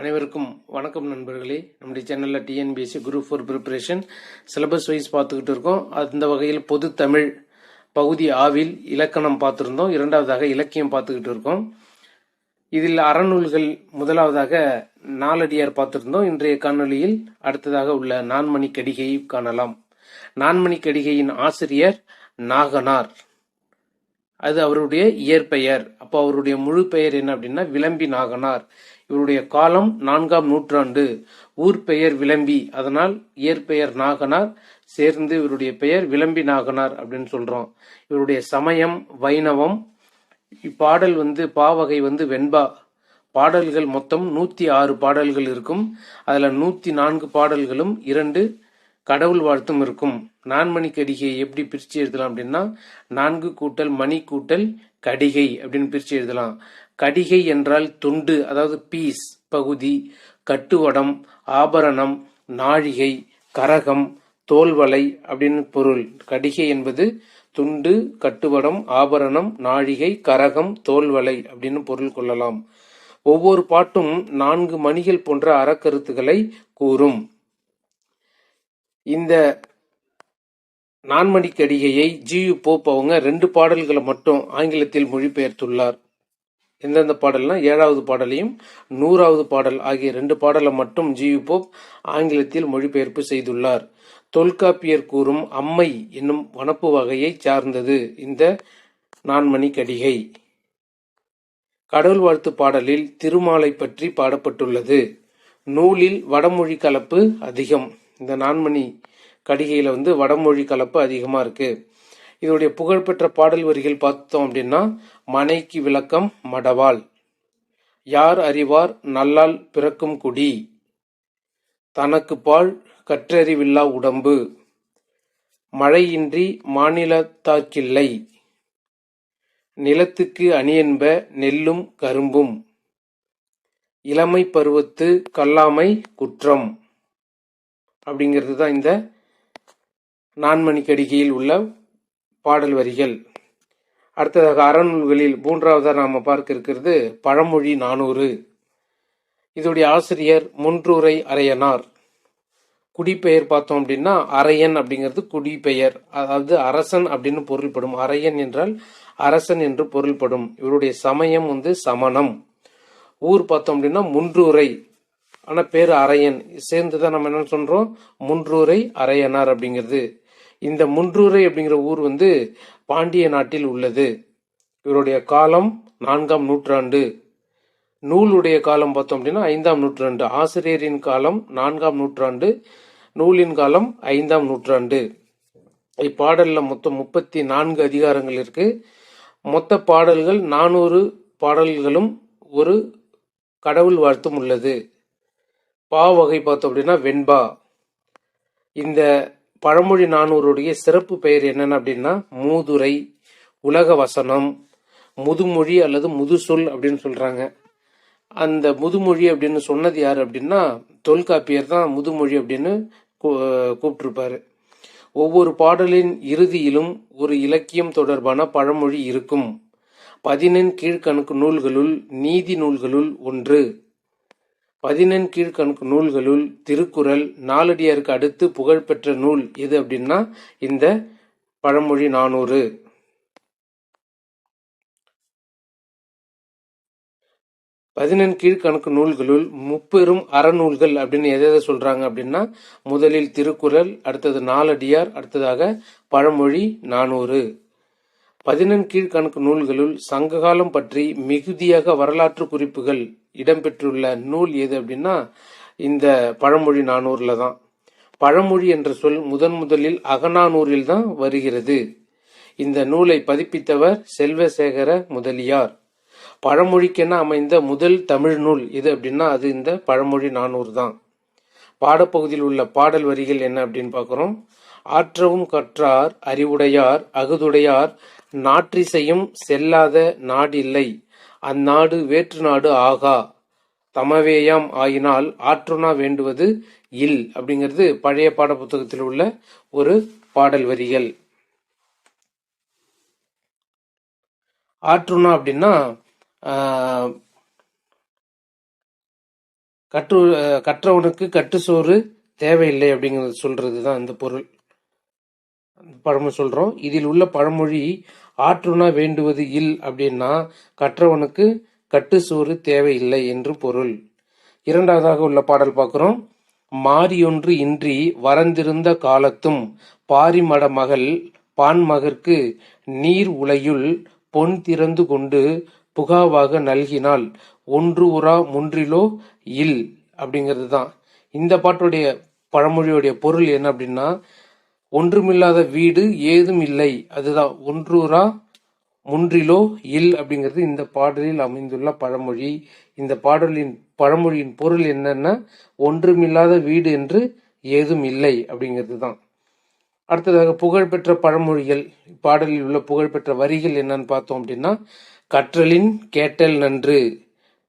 அனைவருக்கும் வணக்கம் நண்பர்களே. நம்முடைய சேனலில் TNPSC group four preparation syllabus wise பார்த்துக்கிட்டு இருக்கோம். அந்த வகையில் பொது தமிழ் பகுதி ஆவில் இலக்கணம் பார்த்துருந்தோம். இரண்டாவதாக இலக்கியம் பார்த்துக்கிட்டு இருக்கோம். இதில் அறநூல்கள் முதலாவதாக நாலடியார் பார்த்துருந்தோம். இன்றைய காணொளியில் அடுத்ததாக உள்ள நான்மணி கடிகையை காணலாம். நான்மணி கடிகையின் ஆசிரியர் நாகனார். அது அவருடைய இயற்பெயர். அப்போ அவருடைய முழு பெயர் என்ன அப்படின்னா விளம்பி நாகனார். இவருடைய காலம் நான்காம் நூற்றாண்டு. ஊர் பெயர் விளம்பி. அதனால் இயற்பெயர் நாகனார் சேர்ந்து இவருடைய பெயர் விளம்பி நாகனார் அப்படின்னு சொல்றோம். இவருடைய சமயம் வைணவம். இப்பாடல் வந்து பாவகை வந்து வெண்பா. பாடல்கள் மொத்தம் நூத்தி ஆறு பாடல்கள் இருக்கும். அதுல நூத்தி நான்கு பாடல்களும் இரண்டு கடவுள் வாழ்த்தும் இருக்கும். நான்மணி கடிகை எப்படி பிரித்து எழுதலாம் அப்படின்னா நான்கு கூட்டல் மணி கூட்டல் கடிகை அப்படின்னு பிரிச்சு எழுதலாம். கடிகை என்றால் துண்டு அதாவது பீஸ் பகுதி கட்டுவடம் ஆபரணம் நாழிகை கரகம் தோல்வலை அப்படின்னு பொருள். கடிகை என்பது துண்டு கட்டுவடம் ஆபரணம் நாழிகை கரகம் தோல்வலை அப்படின்னு பொருள் கொள்ளலாம். ஒவ்வொரு பாட்டும் நான்கு மணிகள் போன்ற அறக்கருத்துக்களை கூறும். இந்த நான்மணி கடிகையை ஜி யு போப் அவங்க ரெண்டு பாடல்களை மட்டும் ஆங்கிலத்தில் மொழிபெயர்த்துள்ளார். எந்தெந்த பாடல்னா ஏழாவது பாடலையும் நூறாவது பாடல் ஆகிய ரெண்டு பாடலை மட்டும் ஜி யு போப் ஆங்கிலத்தில் மொழிபெயர்ப்பு செய்துள்ளார். தொல்காப்பியர் கூறும் அம்மை என்னும் வனப்பு வகையை சார்ந்தது இந்த நான்மணி கடிகை. கடவுள் வாழ்த்து பாடலில் திருமாலை பற்றி பாடப்பட்டுள்ளது. நூலில் வடமொழி கலப்பு அதிகம். இந்த நான்மணி கடிகையில் வந்து வடமொழி கலப்பு அதிகமாக இருக்கு. இதோடைய புகழ்பெற்ற பாடல் வரிகள் பார்த்தோம் அப்படின்னா மனைக்கு விளக்கம் மடவாள். யார் அறிவார் நல்லால் பிறக்கும் குடி. தனக்கு பால் கற்றறிவில்லா உடம்பு. மழையின்றி மாநிலத்தாக்கில்லை. நிலத்துக்கு அணியென்ப நெல்லும் கரும்பும். இளமை பருவத்து கல்லாமை குற்றம். அப்படிங்கிறது தான் இந்த நான்மணி கடிகையில் உள்ள பாடல் வரிகள். அடுத்ததாக அறநூல்களில் மூன்றாவதாக நாம் பார்க்க இருக்கிறது பழமொழி நானூறு. இதோடைய ஆசிரியர் முன்றூரை அரையனார். குடிப்பெயர் பார்த்தோம் அப்படின்னா அரையன் அப்படிங்கிறது குடிப்பெயர் அதாவது அரசன் அப்படின்னு பொருள்படும். அரையன் என்றால் அரசன் என்று பொருள்படும். இவருடைய சமயம் வந்து சமணம். ஊர் பார்த்தோம் அப்படின்னா முன்றூரை ஆனால் பேர் அரையன். சேர்ந்து தான் நம்ம என்ன சொல்கிறோம் முன்றூரை அரையனார் அப்படிங்கிறது. இந்த முன்றூரை அப்படிங்கிற ஊர் வந்து பாண்டிய நாட்டில் உள்ளது. இவருடைய காலம் நான்காம் நூற்றாண்டு. நூலுடைய காலம் பார்த்தோம் அப்படின்னா ஐந்தாம் நூற்றாண்டு. ஆசிரியரின் காலம் நான்காம் நூற்றாண்டு. நூலின் காலம் ஐந்தாம் நூற்றாண்டு. இப்பாடலில் மொத்தம் முப்பத்தி நான்கு அதிகாரங்கள் இருக்கு. மொத்த பாடல்கள் நானூறு பாடல்களும் ஒரு கடவுள் வாழ்த்தும் உள்ளது. பா வகை பார்த்தோம் அப்படின்னா வெண்பா. இந்த பழமொழி நானூறுடைய சிறப்பு பெயர் என்னென்ன அப்படின்னா மூதுரை உலக வசனம் முதுமொழி அல்லது முதுசொல் அப்படின்னு சொல்றாங்க. அந்த முதுமொழி அப்படின்னு சொன்னது யார் அப்படின்னா தொல்காப்பியர் தான் முதுமொழி அப்படின்னு கூப்பிட்டுருப்பாரு. ஒவ்வொரு பாடலின் இறுதியிலும் ஒரு இலக்கியம் தொடர்பான பழமொழி இருக்கும். பதினெண் கீழ்கணக்கு நூல்களுள் நீதி நூல்களுள் ஒன்று. பதினெண் கீழ்கணக்கு நூல்களுள் திருக்குறள் நாலடியாருக்கு அடுத்து புகழ்பெற்ற நூல் எது அப்படின்னா இந்த பழமொழி நானூறு. பதினெண் கீழ்கணக்கு நூல்களுள் முப்பெரும் அறநூல்கள் அப்படின்னு எதை எதை சொல்றாங்க அப்படின்னா முதலில் திருக்குறள் அடுத்தது நாலடியார் அடுத்ததாக பழமொழி நானூறு. பதினெண் கீழ்கணக்கு நூல்களுள் சங்ககாலம் பற்றி மிகுதியாக வரலாற்று குறிப்புகள் இடம்பெற்றுள்ள நூல் எது அப்படின்னா இந்த பழமொழி நானூரில் தான். பழமொழி என்ற சொல் முதன் முதலில் அகநானூரில் தான் வருகிறது. இந்த நூலை பதிப்பித்தவர் செல்வசேகர முதலியார். பழமொழிக்கென அமைந்த முதல் தமிழ் நூல் எது அப்படின்னா அது இந்த பழமொழி நானூறு தான். பாடப்பகுதியில் உள்ள பாடல் வரிகள் என்ன அப்படின்னு பார்க்குறோம். ஆற்றவும் கற்றார் அறிவுடையார் அகுதுடையார் நாற்றிசையும் செல்லாத நாடில்லை. அந்நாடு வேற்று நாடு ஆகா. தமவேயாம் ஆயினால் ஆற்றுணா வேண்டுவது இல் அப்படிங்கிறது பழைய பாட புத்தகத்தில் உள்ள ஒரு பாடல் வரிகள். ஆற்றுணா அப்படின்னா கற்று கற்றவனுக்கு கட்டு சோறு தேவையில்லை அப்படிங்கிறது சொல்றது தான் இந்த பொருள். பழமொழி சொல்றோம். இதில் உள்ள பழமொழி ஆற்றுணா வேண்டுவது இல் அப்படின்னா கற்றவனுக்கு கட்டு சோறு தேவையில்லை என்று பொருள். இரண்டாவதாக உள்ள பாடல் பார்க்கிறோம். மாரியொன்று இன்றி வரந்திருந்த காலத்தும் பாரிமட மகள் பான்மகற்கு நீர் உலையுள் பொன் திறந்து கொண்டு புகாவாக நல்கினால் ஒன்று உரா முன்றிலோ இல் அப்படிங்கிறது தான். இந்த பாட்டுடைய பழமொழியுடைய பொருள் என்ன அப்படின்னா ஒன்றுமில்லாத வீடு ஏதும் இல்லை. அதுதான் ஒன்றூரா முன்றிலோ இல் அப்படிங்கிறது இந்த பாடலில் அமைந்துள்ள பழமொழி. இந்த பாடலின் பழமொழியின் பொருள் என்னன்னா ஒன்றுமில்லாத வீடு என்று ஏதும் இல்லை அப்படிங்கிறது தான் அடுத்ததாக புகழ்பெற்ற பழமொழிகள். பாடலில் உள்ள புகழ்பெற்ற வரிகள் என்னன்னு பார்த்தோம் அப்படின்னா கற்றலின் கேட்டல் நன்று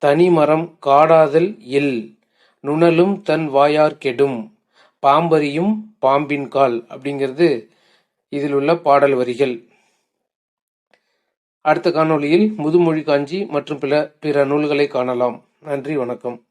தனிமரம் காடாதல் இல் நுணலும் தன் வாயார் கெடும் பாம்பரியும் பாம்பின் கால் அப்படிங்கிறது இதில் உள்ள பாடல் வரிகள். அடுத்த காணொளியில் முதுமொழி காஞ்சி மற்றும் பிற பிற நூல்களை காணலாம். நன்றி வணக்கம்.